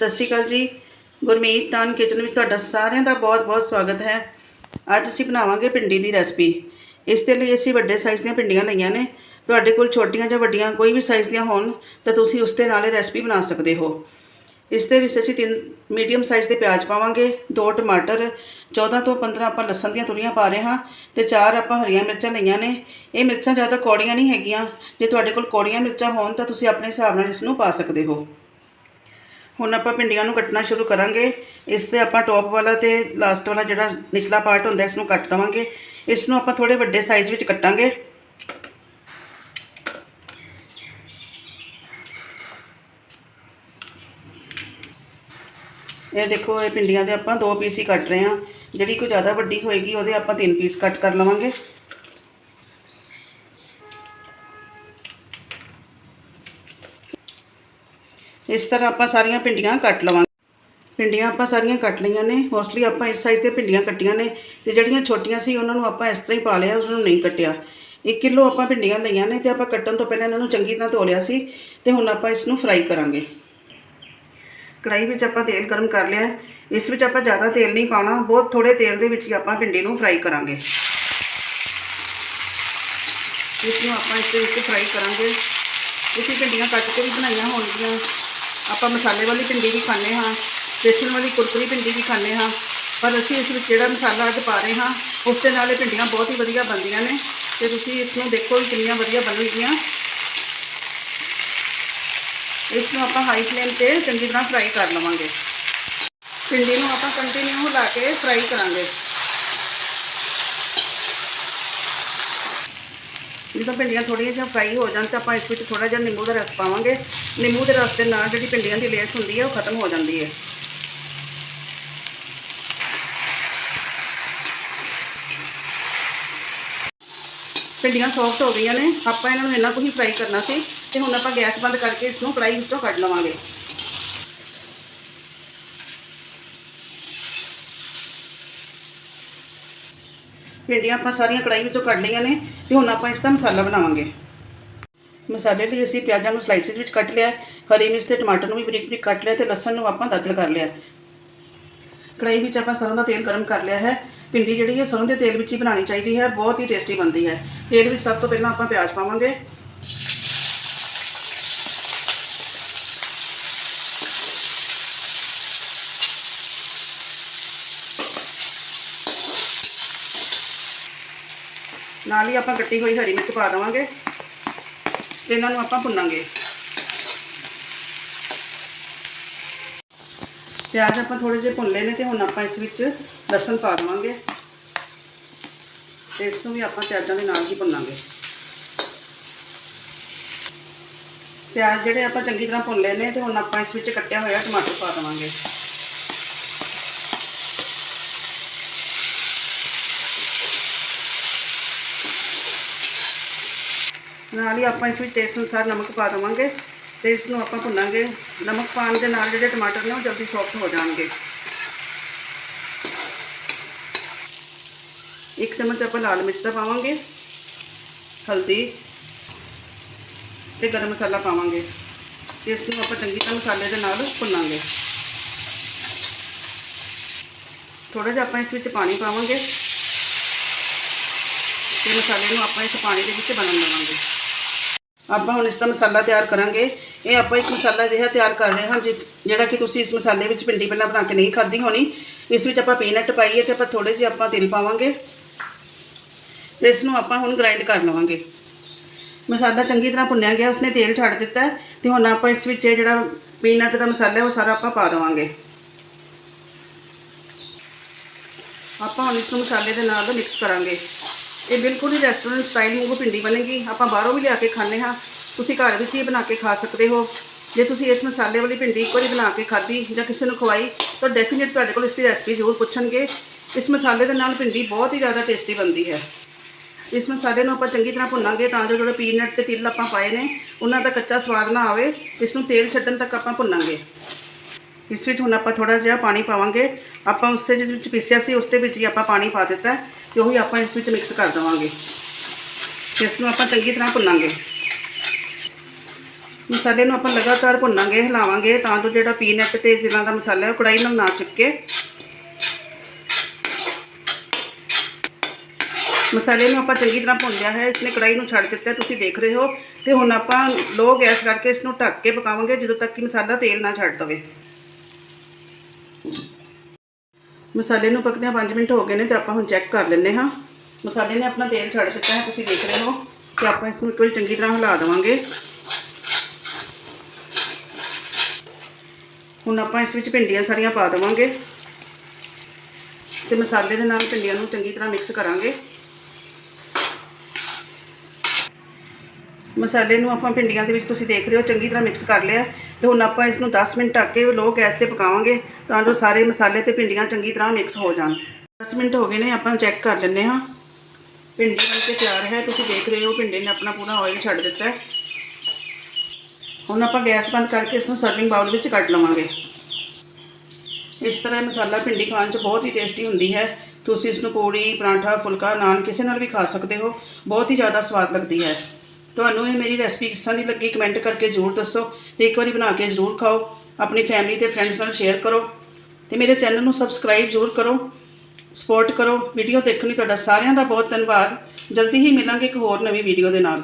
ਸਤਿ ਸ਼੍ਰੀ ਅਕਾਲ ਜੀ। ਗੁਰਮੀਤ ਤਾਨ ਕਿਚਨ ਵਿੱਚ ਤੁਹਾਡਾ ਸਾਰਿਆਂ ਦਾ ਬਹੁਤ-ਬਹੁਤ ਸਵਾਗਤ ਹੈ। ਅੱਜ ਅਸੀਂ ਬਣਾਵਾਂਗੇ ਭਿੰਡੀ ਦੀ ਰੈਸਪੀ। ਇਸ ਦੇ ਲਈ ਅਸੀਂ ਵੱਡੇ ਸਾਈਜ਼ ਦੀਆਂ ਭਿੰਡੀਆਂ ਲਈਆਂ ਨੇ। ਤੁਹਾਡੇ ਕੋਲ ਛੋਟੀਆਂ ਜਾਂ ਵੱਡੀਆਂ ਕੋਈ ਵੀ ਸਾਈਜ਼ ਦੀਆਂ ਹੋਣ, ਤਾਂ ਤੁਸੀਂ ਉਸ ਦੇ ਨਾਲ ਇਹ ਰੈਸਪੀ ਬਣਾ ਸਕਦੇ ਹੋ। ਇਸ ਦੇ ਵਿੱਚ ਅਸੀਂ ਤਿੰਨ ਮੀਡੀਅਮ ਸਾਈਜ਼ ਦੇ ਪਿਆਜ਼ ਪਾਵਾਂਗੇ, ਦੋ ਟਮਾਟਰ 14 ਤੋਂ 15 ਆਪਾਂ ਲਸਣ ਦੀਆਂ ਤੁਰੀਆਂ ਪਾ ਰਹੇ ਹਾਂ ਤੇ ਚਾਰ ਆਪਾਂ ਹਰੀਆਂ ਮਿਰਚਾਂ ਲਈਆਂ ਨੇ। ਇਹ ਮਿਰਚਾਂ ਜ਼ਿਆਦਾ ਕੌੜੀਆਂ ਨਹੀਂ ਹੈਗੀਆਂ। ਜੇ ਤੁਹਾਡੇ ਕੋਲ ਕੌੜੀਆਂ ਮਿਰਚਾਂ ਹੋਣ, ਤਾਂ ਤੁਸੀਂ ਆਪਣੇ ਹਿਸਾਬ ਨਾਲ ਇਸ ਨੂੰ ਪਾ ਸਕਦੇ ਹੋ। ਹੁਣ ਆਪਾਂ ਭਿੰਡੀਆਂ ਨੂੰ ਕੱਟਣਾ ਸ਼ੁਰੂ ਕਰਾਂਗੇ। ਇਸ ਤੇ ਆਪਾਂ ਟੌਪ ਵਾਲਾ ਤੇ ਲਾਸਟ ਵਾਲਾ ਜਿਹੜਾ ਨਿਚਲਾ ਪਾਰਟ ਹੁੰਦਾ, ਇਸ ਨੂੰ ਕੱਟ ਦਵਾਂਗੇ। ਇਸ ਨੂੰ ਆਪਾਂ ਥੋੜੇ ਵੱਡੇ ਸਾਈਜ਼ ਵਿੱਚ ਕੱਟਾਂਗੇ। ਇਹ ਦੇਖੋ, ਇਹ ਭਿੰਡੀਆਂ ਦੇ ਆਪਾਂ ਦੋ ਪੀਸ ਹੀ ਕੱਟ ਰਹੇ ਹਾਂ। ਜਿਹੜੀ ਕੋਈ ਜ਼ਿਆਦਾ ਵੱਡੀ ਹੋਏਗੀ, ਉਹਦੇ ਆਪਾਂ ਤਿੰਨ ਪੀਸ ਕੱਟ ਕਰ ਲਵਾਂਗੇ। ਇਸ ਤਰ੍ਹਾਂ ਆਪਾਂ ਸਾਰੀਆਂ ਭਿੰਡੀਆਂ ਕੱਟ ਲਵਾਂਗੇ। ਭਿੰਡੀਆਂ ਆਪਾਂ ਸਾਰੀਆਂ ਕੱਟ ਲਈਆਂ ਨੇ। ਮੋਸਟਲੀ ਆਪਾਂ ਇਸ ਸਾਈਜ਼ ਦੇ ਭਿੰਡੀਆਂ ਕੱਟੀਆਂ ਨੇ ਤੇ ਜਿਹੜੀਆਂ ਛੋਟੀਆਂ ਸੀ ਉਹਨਾਂ ਨੂੰ ਆਪਾਂ ਇਸ ਤਰ੍ਹਾਂ ਹੀ ਪਾ ਲਿਆ ਉਸ ਨੂੰ ਨਹੀਂ ਕੱਟਿਆ। 1 ਕਿਲੋ ਆਪਾਂ ਭਿੰਡੀਆਂ ਲਈਆਂ ਨੇ ਤੇ ਆਪਾਂ ਕੱਟਣ ਤੋਂ ਪਹਿਲਾਂ ਇਹਨਾਂ ਨੂੰ ਚੰਗੀ ਤਰ੍ਹਾਂ ਧੋ ਲਿਆ ਸੀ ਤੇ ਹੁਣ ਆਪਾਂ ਇਸ ਨੂੰ ਫਰਾਈ ਕਰਾਂਗੇ। ਕੜਾਈ ਵਿੱਚ ਆਪਾਂ ਤੇਲ ਗਰਮ ਕਰ ਲਿਆ। ਇਸ ਵਿੱਚ ਆਪਾਂ ਜ਼ਿਆਦਾ ਤੇਲ ਨਹੀਂ ਪਾਉਣਾ, ਬਹੁਤ ਥੋੜੇ ਤੇਲ ਦੇ ਵਿੱਚ ਹੀ ਆਪਾਂ ਭਿੰਡੀ ਨੂੰ ਫਰਾਈ ਕਰਾਂਗੇ। ਇਸ ਨੂੰ ਆਪਾਂ ਇਸ ਦੇ ਵਿੱਚ ਫਰਾਈ ਕਰਾਂਗੇ। ਤੁਸੀਂ ਭਿੰਡੀਆਂ ਕੱਟ ਕੇ ਵੀ ਬਣਾਈਆਂ ਹੋਣਗੀਆਂ। ਆਪਾਂ ਮਸਾਲੇ ਵਾਲੀ ਭਿੰਡੀ ਵੀ ਖਾਂਦੇ ਹਾਂ ਬੇਸਣ ਵਾਲੀ ਕੁਰਕਰੀ ਭਿੰਡੀ ਵੀ ਖਾਂਦੇ ਹਾਂ, ਪਰ ਅਸੀਂ ਇਸ ਵਿੱਚ ਜਿਹੜਾ ਮਸਾਲਾ ਅੱਜ ਪਾ ਰਹੇ ਹਾਂ, ਉਸ ਦੇ ਨਾਲ ਇਹ ਭਿੰਡੀਆਂ ਬਹੁਤ ਹੀ ਵਧੀਆ ਬਣਦੀਆਂ ਨੇ, ਤੇ ਤੁਸੀਂ ਇਸ ਨੂੰ ਦੇਖੋ ਵੀ ਕਿੰਨੀਆਂ ਵਧੀਆ ਬਣਨਗੀਆਂ। ਇਸ ਨੂੰ ਆਪਾਂ ਹਾਈ ਫਲੇਮ ਤੇ ਚੰਗੀ ਤਰ੍ਹਾਂ ਫਰਾਈ ਕਰ ਲਵਾਂਗੇ। ਭਿੰਡੀ ਨੂੰ ਆਪਾਂ ਕੰਟੀਨਿਊ ਲਾ ਕੇ ਫਰਾਈ ਕਰਾਂਗੇ। ਜਦੋਂ ਭਿੰਡੀਆਂ ਥੋੜ੍ਹੀਆਂ ਜਿਹੀਆਂ ਫਰਾਈ ਹੋ ਜਾਣ ਤਾਂ ਆਪਾਂ ਇਸ ਵਿੱਚ ਥੋੜਾ ਜਿਹਾ ਨਿੰਬੂ ਦਾ ਰਸ ਪਾਵਾਂਗੇ। ਨਿੰਬੂ ਦੇ ਰਸ ਦੇ ਨਾਲ ਜਿਹੜੀ ਭਿੰਡੀਆਂ ਦੀ ਲੇਸ ਹੁੰਦੀ ਹੈ, ਉਹ ਖਤਮ ਹੋ ਜਾਂਦੀ ਹੈ। ਭਿੰਡੀਆਂ ਸੌਫਟ ਹੋ ਗਈਆਂ ਨੇ, ਆਪਾਂ ਇਹਨਾਂ ਨੂੰ ਇੰਨਾ ਕੁ ਹੀ ਫਰਾਈ ਕਰਨਾ ਸੀ ਤੇ ਹੁਣ ਆਪਾਂ ਗੈਸ ਬੰਦ ਕਰਕੇ ਇਸ ਨੂੰ ਕੜਾਈ ਵਿੱਚੋਂ ਕੱਢ ਲਵਾਂਗੇ। ਭਿੰਡੀਆਂ ਆਪਾਂ ਸਾਰੀਆਂ ਕੜਾਈ ਵਿੱਚੋਂ ਕੱਢ ਲਈਆਂ ਨੇ ਤੇ ਹੁਣ ਆਪਾਂ ਇਸ ਦਾ ਮਸਾਲਾ ਬਣਾਵਾਂਗੇ। ਮਸਾਲੇ ਲਈ ਅਸੀਂ ਪਿਆਜ਼ਾਂ ਨੂੰ ਸਲਾਈਸਿਸ ਵਿੱਚ ਕੱਟ ਲਿਆ, ਹਰੀ ਮਿਰਚ ਤੇ ਟਮਾਟਰ ਨੂੰ ਵੀ ਬਰੀਕ ਬਰੀਕ ਕੱਟ ਲਿਆ ਤੇ ਲਸਣ ਨੂੰ ਆਪਾਂ ਦਾਤਲ ਕਰ ਲਿਆ। ਕੜਾਈ ਵਿੱਚ ਆਪਾਂ ਸਰੋਂ ਦਾ ਤੇਲ ਗਰਮ ਕਰ ਲਿਆ ਹੈ। ਭਿੰਡੀ ਜਿਹੜੀ ਹੈ ਸਰੋਂ ਦੇ ਤੇਲ ਵਿੱਚ ਹੀ ਬਣਾਉਣੀ ਚਾਹੀਦੀ ਹੈ, ਬਹੁਤ ਹੀ ਟੇਸਟੀ ਬਣਦੀ ਹੈ। ਤੇਲ ਵਿੱਚ ਸਭ ਤੋਂ ਪਹਿਲਾਂ ਆਪਾਂ ਪਿਆਜ਼ ਪਾਵਾਂਗੇ। ਨਾਲ ਹੀ ਆਪਾਂ ਕੱਟੀ ਹੋਈ ਹਰੀ ਮਿਰਚ ਪਾ ਦੇਵਾਂਗੇ। ਤੇ ਇਹਨਾਂ ਨੂੰ ਆਪਾਂ ਭੁੰਨਾਂਗੇ। ਪਿਆਜ਼ ਆਪਾਂ ਥੋੜੇ ਜਿਹੇ ਭੁੰਨ ਲਏ ਨੇ ਤੇ ਹੁਣ ਆਪਾਂ ਇਸ ਵਿੱਚ ਲਸਣ ਪਾ ਦੇਵਾਂਗੇ। ਤੇ ਇਸ ਨੂੰ ਵੀ ਆਪਾਂ ਪਿਆਜ਼ਾਂ ਦੇ ਨਾਲ ਹੀ ਭੁੰਨਾਂਗੇ। ਪਿਆਜ਼ ਜਿਹੜੇ ਆਪਾਂ ਚੰਗੀ ਤਰ੍ਹਾਂ ਭੁੰਨ ਲਏ ਨੇ ਤੇ ਹੁਣ ਆਪਾਂ ਇਸ ਵਿੱਚ ਕੱਟਿਆ ਹੋਇਆ ਟਮਾਟਰ ਪਾ ਦੇਵਾਂਗੇ। ਨਾਲ ਹੀ ਆਪਾਂ ਇਸ ਵਿੱਚ ਟੇਸਟ ਅਨੁਸਾਰ ਨਮਕ ਪਾ ਦੇਵਾਂਗੇ ਤੇ ਇਸ ਨੂੰ ਆਪਾਂ ਭੁੰਨਾਂਗੇ। ਨਮਕ ਪਾਉਣ ਦੇ ਨਾਲ ਜਿਹੜੇ ਟਮਾਟਰ ਨੇ ਉਹ ਜਲਦੀ ਸੌਫਟ ਹੋ ਜਾਣਗੇ। ਇੱਕ ਚਮਚ ਆਪਾਂ ਲਾਲ ਮਿਰਚ ਦਾ ਪਾਵਾਂਗੇ, ਹਲਦੀ ਤੇ ਗਰਮ ਮਸਾਲਾ ਪਾਵਾਂਗੇ। ਤੇ ਇਸ ਨੂੰ ਆਪਾਂ ਚੰਗੀ ਤਰ੍ਹਾਂ ਮਸਾਲੇ ਦੇ ਨਾਲ ਭੁੰਨਾਂਗੇ। ਥੋੜਾ ਜਿਹਾ ਆਪਾਂ ਇਸ ਵਿੱਚ ਪਾਣੀ ਪਾਵਾਂਗੇ ਤੇ ਮਸਾਲੇ ਨੂੰ ਆਪਾਂ ਇਸ ਪਾਣੀ ਦੇ ਵਿੱਚ ਬਣਨ ਦੇਵਾਂਗੇ। ਆਪਾਂ ਹੁਣ ਇਸ ਦਾ ਮਸਾਲਾ ਤਿਆਰ ਕਰਾਂਗੇ। ਇਹ ਆਪਾਂ ਇੱਕ ਮਸਾਲਾ ਜਿਹਾ ਤਿਆਰ ਕਰ ਰਹੇ ਹਾਂ, ਜਿ- ਜਿਹੜਾ ਕਿ ਤੁਸੀਂ ਇਸ ਮਸਾਲੇ ਵਿੱਚ ਭਿੰਡੀ ਪਹਿਲਾਂ ਬਣਾ ਕੇ ਨਹੀਂ ਖਾਧੀ ਹੋਣੀ। ਇਸ ਵਿੱਚ ਆਪਾਂ ਪੀਨਟ ਪਾਈਏ ਤੇ ਆਪਾਂ ਥੋੜੇ ਜਿਹੇ ਆਪਾਂ ਤੇਲ ਪਾਵਾਂਗੇ। ਤੇ ਇਸ ਨੂੰ ਆਪਾਂ ਹੁਣ ਗ੍ਰਾਈਂਡ ਕਰ ਲਵਾਂਗੇ। ਮਸਾਲਾ ਚੰਗੀ ਤਰ੍ਹਾਂ ਭੁੰਨਿਆ ਗਿਆ, ਉਸਨੇ ਤੇਲ ਛੱਡ ਦਿੱਤਾ ਹੈ ਤੇ ਹੁਣ ਆਪਾਂ ਇਸ ਵਿੱਚ ਇਹ ਜਿਹੜਾ ਪੀਨਟ ਦਾ ਮਸਾਲਾ ਉਹ ਸਾਰਾ ਆਪਾਂ ਪਾ ਦੇਵਾਂਗੇ। ਆਪਾਂ ਹੁਣ ਇਸ ਨੂੰ ਮਸਾਲੇ ਦੇ ਨਾਲ ਮਿਕਸ ਕਰਾਂਗੇ। ਇਹ ਬਿਲਕੁਲ ਹੀ ਰੈਸਟੋਰੈਂਟ ਸਟਾਈਲ ਵਾਂਗੂ ਭਿੰਡੀ ਬਣੇਗੀ। ਆਪਾਂ ਬਾਹਰੋਂ ਵੀ ਲਿਆ ਕੇ ਖਾਂਦੇ ਹਾਂ। ਤੁਸੀਂ ਘਰ ਵਿੱਚ ਹੀ ਬਣਾ ਕੇ ਖਾ ਸਕਦੇ ਹੋ। ਜੇ ਤੁਸੀਂ ਇਸ ਮਸਾਲੇ ਵਾਲੀ ਭਿੰਡੀ ਇੱਕ ਵਾਰੀ ਬਣਾ ਕੇ ਖਾਧੀ ਜਾਂ ਕਿਸੇ ਨੂੰ ਖਵਾਈ, ਤਾਂ ਡੈਫੀਨੇਟ ਤੁਹਾਡੇ ਕੋਲ ਇਸ ਦੀ ਰੈਸਪੀ ਜ਼ਰੂਰ ਪੁੱਛਣਗੇ। ਇਸ ਮਸਾਲੇ ਦੇ ਨਾਲ ਭਿੰਡੀ ਬਹੁਤ ਹੀ ਜ਼ਿਆਦਾ ਟੇਸਟੀ ਬਣਦੀ ਹੈ। ਇਸ ਮਸਾਲੇ ਨੂੰ ਆਪਾਂ ਚੰਗੀ ਤਰ੍ਹਾਂ ਭੁੰਨਾਂਗੇ ਤਾਂ ਜੋ ਜਿਹੜੇ ਪੀਨਟ ਤੇ ਤਿਲ ਆਪਾਂ ਪਾਏ ਨੇ, ਉਹਨਾਂ ਦਾ ਕੱਚਾ ਸਵਾਦ ਨਾ ਆਵੇ। ਇਸ ਨੂੰ ਤੇਲ ਛੱਡਣ ਤੱਕ ਆਪਾਂ ਭੁੰਨਾਂਗੇ। ਇਸ ਵਿੱਚ ਹੁਣ ਆਪਾਂ ਥੋੜਾ ਜਿਹਾ ਪਾਣੀ ਪਾਵਾਂਗੇ। ਆਪਾਂ ਉਸੇ ਜਿਹਦੇ ਵਿੱਚ ਪੀਸਿਆ ਸੀ, ਉਸ ਦੇ ਵਿੱਚ ਹੀ ਆਪਾਂ ਪਾਣੀ ਪਾ ਦਿੱਤਾ। ਤੇ ਉਹੀ ਆਪਾਂ ਇਸ ਵਿੱਚ ਮਿਕਸ ਕਰ ਦੇਵਾਂਗੇ। ਇਸ ਨੂੰ ਆਪਾਂ ਚੰਗੀ ਤਰ੍ਹਾਂ ਭੁੰਨਾਂਗੇ। ਮਸਾਲੇ ਨੂੰ ਆਪਾਂ ਲਗਾਤਾਰ ਭੁੰਨਾਂਗੇ, ਹਿਲਾਵਾਂਗੇ ਤਾਂ ਜੋ ਜਿਹੜਾ ਪੀਨਟ ਤੇ ਦਿਲਾਂ ਦਾ ਮਸਾਲਾ ਹੈ ਉਹ ਕੜਾਈ ਨਾਲ ਨਾ ਚਿਪਕੇ ਮਸਾਲੇ ਨੂੰ ਆਪਾਂ ਚੰਗੀ ਤਰ੍ਹਾਂ ਭੁੰਨ ਲਿਆ ਹੈ, ਇਸਨੇ ਕੜਾਈ ਨੂੰ ਛੱਡ ਦਿੱਤਾ ਤੁਸੀਂ ਦੇਖ ਰਹੇ ਹੋ। ਤੇ ਹੁਣ ਆਪਾਂ ਲੋ ਗੈਸ ਕਰਕੇ ਇਸ ਨੂੰ ਢੱਕ ਕੇ ਪਕਾਵਾਂਗੇ ਜਦੋਂ ਤੱਕ ਕਿ ਮਸਾਲਾ ਤੇਲ ਨਾ ਛੱਡ ਦਵੇ। ਮਸਾਲੇ ਨੂੰ ਪੱਕਦਿਆਂ 5 ਮਿੰਟ ਹੋ ਗਏ ਨੇ ਤੇ ਆਪਾਂ ਹੁਣ ਚੈੱਕ ਕਰ ਲੈਂਦੇ ਹਾਂ। ਮਸਾਲੇ ਨੇ ਆਪਣਾ ਤੇਲ ਛੱਡ ਦਿੱਤਾ ਹੈ, ਤੁਸੀਂ ਦੇਖ ਰਹੇ ਹੋ ਤੇ ਆਪਾਂ ਇਸ ਨੂੰ ਇੱਕ ਵਾਰੀ ਚੰਗੀ ਤਰ੍ਹਾਂ ਹਿਲਾ ਦੇਵਾਂਗੇ। ਹੁਣ ਆਪਾਂ ਇਸ ਵਿੱਚ ਭਿੰਡੀਆਂ ਸਾਰੀਆਂ ਪਾ ਦੇਵਾਂਗੇ ਤੇ ਮਸਾਲੇ ਦੇ ਨਾਲ ਭਿੰਡੀਆਂ ਨੂੰ ਚੰਗੀ ਤਰ੍ਹਾਂ ਮਿਕਸ ਕਰਾਂਗੇ। ਮਸਾਲੇ ਨੂੰ ਆਪਾਂ ਭਿੰਡੀਆਂ ਦੇ ਵਿੱਚ ਤੁਸੀਂ ਦੇਖ ਰਹੇ ਹੋ, ਚੰਗੀ ਤਰ੍ਹਾਂ ਮਿਕਸ ਕਰ ਲਿਆ। ਤੇ ਹੁਣ ਆਪਾਂ ਇਸ ਨੂੰ 10 ਮਿੰਟ ਢੱਕ ਕੇ ਲੋ ਗੈਸ ਤੇ ਪਕਾਵਾਂਗੇ ਤਾਂ ਜੋ ਸਾਰੇ ਮਸਾਲੇ ਤੇ ਭਿੰਡੀਆਂ ਚੰਗੀ ਤਰ੍ਹਾਂ ਮਿਕਸ ਹੋ ਜਾਣ। 10 ਮਿੰਟ ਹੋ ਗਏ ਨੇ, ਆਪਾਂ ਚੈੱਕ ਕਰ ਲੈਂਦੇ ਹਾਂ। ਭਿੰਡੀ ਬਣ ਕੇ ਤਿਆਰ ਹੈ, ਤੁਸੀਂ ਦੇਖ ਰਹੇ ਹੋ ਭਿੰਡੀ ਨੇ ਆਪਣਾ ਪੂਰਾ ਆਇਲ ਛੱਡ ਦਿੱਤਾ ਹੈ। ਹੁਣ ਆਪਾਂ ਗੈਸ ਬੰਦ ਕਰਕੇ ਇਸ ਨੂੰ ਸਰਵਿੰਗ ਬਾਉਲ ਵਿੱਚ ਕੱਢ ਲਵਾਂਗੇ। ਇਸ ਤਰ੍ਹਾਂ ਮਸਾਲਾ ਭਿੰਡੀ ਖਾਣ 'ਚ ਬਹੁਤ ਹੀ ਟੇਸਟੀ ਹੁੰਦੀ ਹੈ। ਤੁਸੀਂ ਇਸ ਨੂੰ ਪੂੜੀ ਪਰਾਂਠਾ, ਫੁਲਕਾ, ਨਾਨ ਕਿਸੇ ਨਾਲ ਵੀ ਖਾ ਸਕਦੇ ਹੋ। ਬਹੁਤ ਹੀ ਜ਼ਿਆਦਾ ਸਵਾਦ ਲੱਗਦੀ ਹੈ। ਤੁਹਾਨੂੰ ਇਹ ਮੇਰੀ ਰੈਸਪੀ ਕਿਸ ਤਰ੍ਹਾਂ ਦੀ ਲੱਗੀ ਕਮੈਂਟ ਕਰਕੇ ਜ਼ਰੂਰ ਦੱਸੋ ਤੇ ਇੱਕ ਵਾਰੀ ਬਣਾ ਕੇ ਜ਼ਰੂਰ ਖਾਓ। ਆਪਣੀ ਫੈਮਿਲੀ ਤੇ ਫਰੈਂਡਸ ਨਾਲ ਸ਼ੇਅਰ ਕਰੋ ਤੇ ਮੇਰੇ ਚੈਨਲ ਨੂੰ ਸਬਸਕ੍ਰਾਈਬ ਜ਼ਰੂਰ ਕਰੋ। ਸਪੋਰਟ ਕਰੋ। ਵੀਡੀਓ ਦੇਖਣ ਲਈ ਤੁਹਾਡਾ ਸਾਰਿਆਂ ਦਾ ਬਹੁਤ ਧੰਨਵਾਦ। ਜਲਦੀ ਹੀ ਮਿਲਾਂਗੇ ਇੱਕ ਹੋਰ ਨਵੀਂ ਵੀਡੀਓ ਦੇ ਨਾਲ।